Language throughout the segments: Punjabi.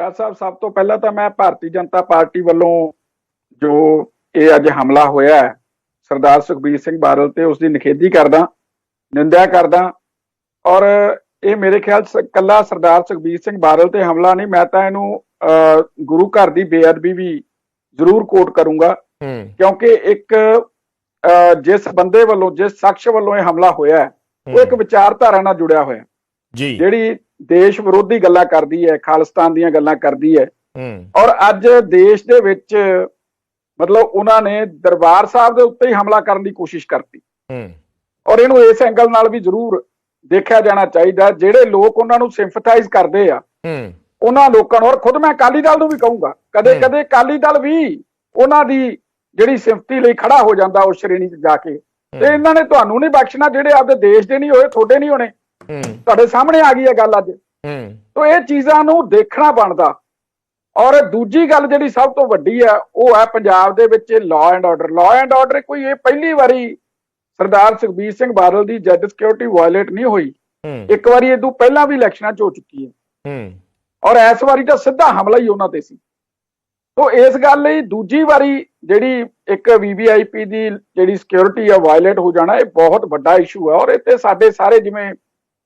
ਰਾਜ ਸਾਹਿਬ ਸਭ ਤੋਂ ਪਹਿਲਾਂ ਤਾਂ ਮੈਂ ਭਾਰਤੀ ਜਨਤਾ ਪਾਰਟੀ ਵੱਲੋਂ ਜੋ ਇਹ ਅੱਜ ਹਮਲਾ ਹੋਇਆ ਹੈ ਸਰਦਾਰ ਸੁਖਬੀਰ ਸਿੰਘ ਬਾਦਲ ਤੇ ਉਸ ਦੀ ਨਿਖੇਧੀ ਕਰਦਾ ਨਿੰਦਿਆ ਕਰਦਾ ਔਰ ਇਹ ਮੇਰੇ ਖਿਆਲ ਕੱਲਾ ਸਰਦਾਰ ਸੁਖਬੀਰ ਸਿੰਘ ਬਾਦਲ ਤੇ ਹਮਲਾ ਨਹੀਂ ਮੈਂ ਤਾਂ ਇਹਨੂੰ ਗੁਰੂ ਘਰ ਦੀ ਬੇਅਦਬੀ ਵੀ ਜ਼ਰੂਰ ਕੋਟ ਕਰੂੰਗਾ ਕਿਉਂਕਿ ਇੱਕ ਜਿਸ ਬੰਦੇ ਵੱਲੋਂ ਜਿਸ ਸ਼ਖਸ ਵੱਲੋਂ ਇਹ ਹਮਲਾ ਹੋਇਆ ਉਹ ਇੱਕ ਵਿਚਾਰਧਾਰਾ ਨਾਲ ਜੁੜਿਆ ਹੋਇਆ ਜੀ। ਜਿਹੜੀ ਦੇਸ਼ ਵਿਰੋਧੀ ਗੱਲਾਂ ਕਰਦੀ ਹੈ ਖਾਲਿਸਤਾਨ ਦੀਆਂ ਗੱਲਾਂ ਕਰਦੀ ਹੈ। ਹੂੰ। ਔਰ ਅੱਜ ਦੇਸ਼ ਦੇ ਵਿੱਚ ਮਤਲਬ ਉਹਨਾਂ ਨੇ ਦਰਬਾਰ ਸਾਹਿਬ ਦੇ ਉੱਤੇ ਹੀ ਹਮਲਾ ਕਰਨ ਦੀ ਕੋਸ਼ਿਸ਼ ਕਰਤੀ। ਹੂੰ। ਔਰ ਇਹਨੂੰ ਇਸ ਐਂਗਲ ਨਾਲ ਵੀ ਜ਼ਰੂਰ ਦੇਖਿਆ ਜਾਣਾ ਚਾਹੀਦਾ ਜਿਹੜੇ ਲੋਕ ਉਹਨਾਂ ਨੂੰ ਸਿੰਪਥਾਈਜ਼ ਕਰਦੇ ਆ ਹੂੰ। ਉਹਨਾਂ ਲੋਕਾਂ ਨੂੰ ਔਰ ਖੁਦ ਮੈਂ ਅਕਾਲੀ ਦਲ ਨੂੰ ਵੀ ਕਹੂੰਗਾ ਕਦੇ। ਕਦੇ ਅਕਾਲੀ ਦਲ ਵੀ ਉਹਨਾਂ ਦੀ ਜਿਹੜੀ ਸਿੰਪਥੀ ਲਈ ਖੜਾ ਹੋ ਜਾਂਦਾ ਉਸ ਸ਼੍ਰੇਣੀ 'ਚ ਜਾ ਕੇ। ਤੇ ਇਹਨਾਂ ਨੇ ਤੁਹਾਨੂੰ ਨਹੀਂ ਬਖਸ਼ਣਾ ਜਿਹੜੇ ਆਪਦੇ ਦੇਸ਼ ਦੇ ਨਹੀਂ ਹੋਏ ਤੁਹਾਡੇ ਨਹੀਂ ਹੋਣੇ। ਤੁਹਾਡੇ ਸਾਹਮਣੇ ਆ ਗਈ ਹੈ ਗੱਲ ਅੱਜ। ਹੂੰ। ਤੋ ਇਹ ਚੀਜ਼ਾਂ ਨੂੰ ਦੇਖਣਾ ਬਣਦਾ। ਔਰ ਦੂਜੀ ਗੱਲ ਜਿਹੜੀ ਸਭ ਤੋਂ ਵੱਡੀ ਹੈ ਉਹ ਹੈ ਪੰਜਾਬ ਦੇ ਵਿੱਚ law and order law and order ਕੋਈ ਇਹ ਪਹਿਲੀ ਵਾਰੀ ਸਰਦਾਰ ਸੁਖਬੀਰ ਸਿੰਘ ਬਾਦਲ ਦੀ ਜੈਡ ਸਿਕਿਉਰਿਟੀ ਵਾਇਲੇਟ ਨਹੀਂ ਹੋਈ। ਇੱਕ ਵਾਰੀ ਇਹ ਤੋਂ ਪਹਿਲਾਂ ਵੀ ਇਲੈਕਸ਼ਨਾਂ 'ਚ ਹੋ ਚੁੱਕੀ ਹੈ। ਹੂੰ। ਔਰ ਇਸ ਵਾਰੀ ਤਾਂ ਸਿੱਧਾ ਹਮਲਾ ਹੀ ਉਹਨਾਂ ਤੇ ਸੀ। ਤੋ ਇਸ ਗੱਲ ਲਈ ਦੂਜੀ ਵਾਰੀ ਜਿਹੜੀ ਇੱਕ ਵੀਵੀਆਈਪੀ ਦੀ ਜਿਹੜੀ ਸਿਕਿਉਰਿਟੀ ਆ ਵਾਇਲੇਟ ਹੋ ਜਾਣਾ ਇਹ ਬਹੁਤ ਵੱਡਾ ਇਸ਼ੂ ਹੈ ਔਰ ਇੱਥੇ ਸਾਡੇ ਸਾਰੇ ਜਿਵੇਂ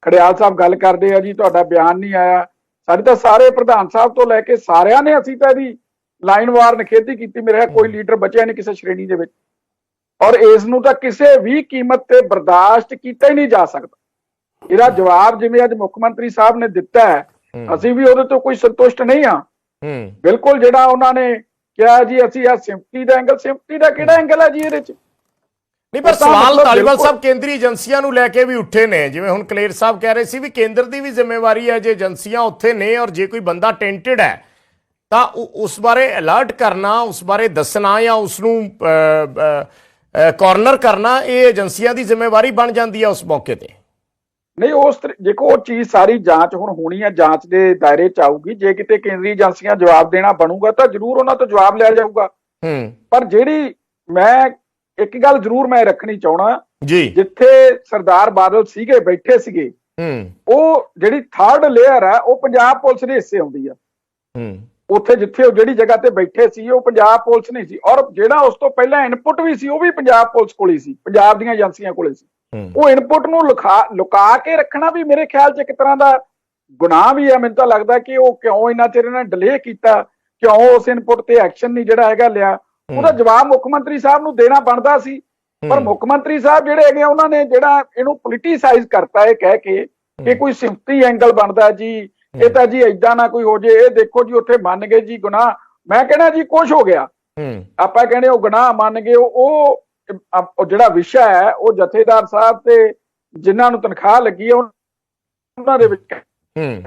ਖੜਿਆਲ ਸਾਹਿਬ ਗੱਲ ਕਰਦੇ ਆ ਜੀ ਤੁਹਾਡਾ ਬਿਆਨ ਨਹੀਂ ਆਇਆ। ਸਾਡੇ ਤਾਂ ਸਾਰੇ ਪ੍ਰਧਾਨ ਸਾਹਿਬ ਤੋਂ ਲੈ ਕੇ ਸਾਰਿਆਂ ਨੇ ਅਸੀਂ ਤਾਂ ਇਹਦੀ ਲਾਈਨਵਾਰ ਨਿਖੇਧੀ ਕੀਤੀ। ਮੇਰੇ ਕੋਈ ਲੀਡਰ ਬਚਿਆ ਨਹੀਂ ਕਿਸੇ ਸ਼੍ਰੇਣੀ ਦੇ ਵਿੱਚ। ਔਰ ਇਸ ਨੂੰ ਤਾਂ ਕਿਸੇ ਵੀ ਕੀਮਤ ਤੇ ਬਰਦਾਸ਼ਤ ਕੀਤਾ ਹੀ ਨਹੀਂ ਜਾ ਸਕਦਾ। ਇਹਦਾ ਜਵਾਬ ਜਿਵੇਂ ਅੱਜ ਮੁੱਖ ਮੰਤਰੀ ਸਾਹਿਬ ਨੇ ਦਿੱਤਾ ਹੈ ਅਸੀਂ ਵੀ ਉਹਦੇ ਤੋਂ ਕੋਈ ਸੰਤੁਸ਼ਟ ਨਹੀਂ ਆ ਬਿਲਕੁਲ ਜਿਹੜਾ ਉਹਨਾਂ ਨੇ ਕਿਹਾ ਜੀ ਅਸੀਂ ਆ ਸਿੰਪਥੀ ਦਾ ਐਂਗਲ ਸਿੰਪਥੀ ਦਾ ਕਿਹੜਾ ਐਂਗਲ ਹੈ ਜੀ ਇਹਦੇ ਚ? ਨਹੀਂ ਪਰ ਸਵਾਲ ਬਿਲਕੁਲ- ਸਾਹਿਬ ਕੇਂਦਰੀ ਏਜੰਸੀਆਂ ਨੂੰ ਲੈ ਕੇ ਵੀ ਉੱਠੇ ਨੇ। ਜਿਵੇਂ ਹੁਣ ਕਲੇਰ ਸਾਹਿਬ ਕਹਿ ਰਹੇ ਸੀ ਵੀ ਕੇਂਦਰ ਦੀ ਵੀ ਜ਼ਿੰਮੇਵਾਰੀ ਹੈ ਜੇ ਏਜੰਸੀਆਂ ਉੱਥੇ ਨੇ ਔਰ ਜੇ ਕੋਈ ਬੰਦਾ ਟੈਂਟਡ ਹੈ ਤਾਂ ਉਸ ਬਾਰੇ ਅਲਰਟ ਕਰਨਾ ਉਸ ਬਾਰੇ ਦੱਸਣਾ ਜਾਂ ਉਸ ਨੂੰ ਕਾਰਨਰ ਕਰਨਾ ਇਹ ਏਜੰਸੀਆਂ ਦੀ ਜ਼ਿੰਮੇਵਾਰੀ ਬਣ ਜਾਂਦੀ ਹੈ ਉਸ ਮੌਕੇ ਤੇ। ਨਹੀਂ ਉਸ ਤਰੀ- ਦੇਖੋ ਉਹ ਚੀਜ਼ ਸਾਰੀ ਜਾਂਚ ਹੁਣ ਹੋਣੀ ਹੈ ਜਾਂਚ ਦੇ ਦਾਇਰੇ ਚ ਆਊਗੀ। ਜੇ ਕਿਤੇ ਕੇਂਦਰੀ ਏਜੰਸੀਆਂ ਜਵਾਬ ਦੇਣਾ ਬਣੂਗਾ ਤਾਂ ਜ਼ਰੂਰ ਉਹਨਾਂ ਤੋਂ ਜਵਾਬ ਲਿਆ ਜਾਊਗਾ। ਹੂੰ। ਪਰ ਜਿਹੜੀ ਮੈਂ ਇੱਕ ਗੱਲ ਜ਼ਰੂਰ ਮੈਂ ਰੱਖਣੀ ਚਾਹਣਾ ਜੀ। ਜਿੱਥੇ ਸਰਦਾਰ ਬਾਦਲ ਸੀਗੇ ਬੈਠੇ ਸੀਗੇ ਹੂੰ। ਉਹ ਜਿਹੜੀ ਥਰਡ ਲੇਅਰ ਆ ਉਹ ਪੰਜਾਬ ਪੁਲਿਸ ਦੇ ਹਿੱਸੇ ਆਉਂਦੀ ਆ। ਹੂੰ। ਉੱਥੇ ਜਿੱਥੇ ਉਹ ਜਿਹੜੀ ਜਗ੍ਹਾ ਤੇ ਬੈਠੇ ਸੀ ਉਹ ਪੰਜਾਬ ਪੁਲਿਸ ਨਹੀਂ ਸੀ। ਔਰ ਜਿਹੜਾ ਉਸ ਤੋਂ ਪਹਿਲਾਂ ਇਨਪੁਟ ਵੀ ਸੀ ਉਹ ਵੀ ਪੰਜਾਬ ਪੁਲਿਸ ਕੋਲ ਹੀ ਸੀ ਪੰਜਾਬ ਦੀਆਂ ਏਜੰਸੀਆਂ ਕੋਲੇ ਸੀ। ਹੂੰ। ਉਹ ਇਨਪੁਟ ਨੂੰ ਲੁਕਾ ਲੁਕਾ ਕੇ ਰੱਖਣਾ ਵੀ ਮੇਰੇ ਖਿਆਲ 'ਚ ਇੱਕ ਤਰ੍ਹਾਂ ਦਾ ਗੁਨਾਹ ਵੀ ਹੈ। ਮੈਨੂੰ ਤਾਂ ਲੱਗਦਾ ਕਿ ਉਹ ਕਿਉਂ ਇੰਨਾ ਚਿਰ ਇਹਨਾਂ ਡਿਲੇ ਕੀਤਾ ਕਿਉਂ ਉਸ ਇਨਪੁਟ ਤੇ ਐਕਸ਼ਨ ਨਹੀਂ ਜਿਹੜਾ ਹੈਗਾ ਲਿਆ। ਉਹਦਾ ਜਵਾਬ ਮੁੱਖ ਮੰਤਰੀ ਸਾਹਿਬ ਨੂੰ ਦੇਣਾ ਬਣਦਾ ਸੀ। ਪਰ। ਮੁੱਖ ਮੰਤਰੀ ਸਾਹਿਬ ਜਿਹੜੇ ਹੈਗੇ ਉਹਨਾਂ ਨੇ ਜਿਹੜਾ ਇਹਨੂੰ ਪੋਲਿਟਿਸਾਈਜ਼ ਕਰਤਾ ਇਹ ਕਹਿ ਕੇ ਕਿ ਕੋਈ ਸਿੰਪਥੀ ਐਂਗਲ ਬਣਦਾ ਜੀ। ਇਹ ਤਾਂ ਜੀ ਐਦਾਂ ਨਾ ਕੋਈ ਹੋ ਜੇ ਇਹ ਦੇਖੋ ਜੀ ਉੱਥੇ ਮੰਨ ਗਏ ਜੀ ਗੁਨਾਹ। ਮੈਂ ਕਹਿੰਦਾ ਜੀ ਕੁਝ ਹੋ ਗਿਆ। ਆਪਾਂ ਕਹਿੰਦੇ ਉਹ ਗੁਨਾਹ ਮੰਨ ਗਏ ਉਹ ਜਿਹੜਾ ਵਿਸ਼ਾ ਹੈ ਉਹ ਜਥੇਦਾਰ ਸਾਹਿਬ ਤੇ ਜਿਨ੍ਹਾਂ ਨੂੰ ਤਨਖਾਹ ਲੱਗੀ ਹੈ ਉਹਨਾਂ ਦੇ ਵਿੱਚ ਹੂੰ।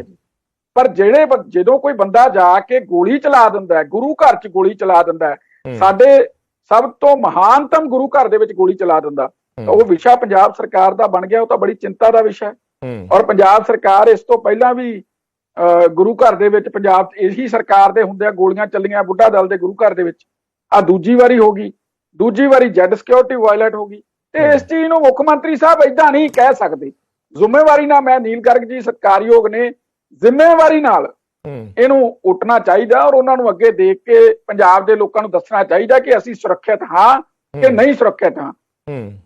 ਪਰ ਜਿਹੜੇ ਜਦੋਂ ਕੋਈ ਬੰਦਾ ਜਾ ਕੇ ਗੋਲੀ ਚਲਾ ਦਿੰਦਾ ਹੈ ਗੁਰੂ ਘਰ 'ਚ ਗੋਲੀ ਚਲਾ ਦਿੰਦਾ ਹੂੰ। ਸਾਡੇ ਸਭ ਤੋਂ ਮਹਾਨਤਮ ਗੁਰੂ ਘਰ ਦੇ ਵਿੱਚ ਗੋਲੀ ਚਲਾ ਦਿੰਦਾ। ਤਾਂ ਉਹ ਵਿਸ਼ਾ ਪੰਜਾਬ ਸਰਕਾਰ ਦਾ ਬਣ ਗਿਆ ਉਹ ਤਾਂ ਬੜੀ ਚਿੰਤਾ ਦਾ ਵਿਸ਼ਾ ਹੈ। ਔਰ ਪੰਜਾਬ ਸਰਕਾਰ ਇਸ ਤੋਂ ਪਹਿਲਾਂ ਵੀ ਗੁਰੂ ਘਰ ਦੇ ਵਿੱਚ ਪੰਜਾਬ ਇਹੀ ਸਰਕਾਰ ਦੇ ਹੁੰਦਿਆਂ ਗੋਲੀਆਂ ਚੱਲੀਆਂ ਬੁੱਢਾ ਦਲ ਦੇ ਗੁਰੂ ਘਰ ਦੇ ਵਿੱਚ। ਆ ਦੂਜੀ ਵਾਰੀ ਹੋ ਗਈ ਦੂਜੀ ਵਾਰੀ ਜੈਡ ਸਿਕਿਉਰਿਟੀ ਵਾਇਲੇਟ ਹੋ ਗਈ। ਤੇ ਇਸ ਚੀਜ਼ ਨੂੰ ਮੁੱਖ ਮੰਤਰੀ ਸਾਹਿਬ ਇਦਾਂ ਨਹੀਂ ਕਹਿ ਸਕਦੇ। ਜ਼ਿੰਮੇਵਾਰੀ ਨਾਲ ਮੈਂ ਨੀਲ ਗਰਗ ਜੀ ਸਤਿਕਾਰਯੋਗ ਨੇ ਜ਼ਿੰਮੇਵਾਰੀ ਨਾਲ ਇਹਨੂੰ ਉੱਠਣਾ ਚਾਹੀਦਾ ਔਰ ਉਹਨਾਂ ਨੂੰ ਅੱਗੇ ਦੇਖ ਕੇ ਪੰਜਾਬ ਦੇ ਲੋਕਾਂ ਨੂੰ ਦੱਸਣਾ ਚਾਹੀਦਾ ਕਿ ਅਸੀਂ ਸੁਰੱਖਿਅਤ ਹਾਂ ਕਿ। ਨਹੀਂ ਸੁਰੱਖਿਅਤ ਹੂੰ।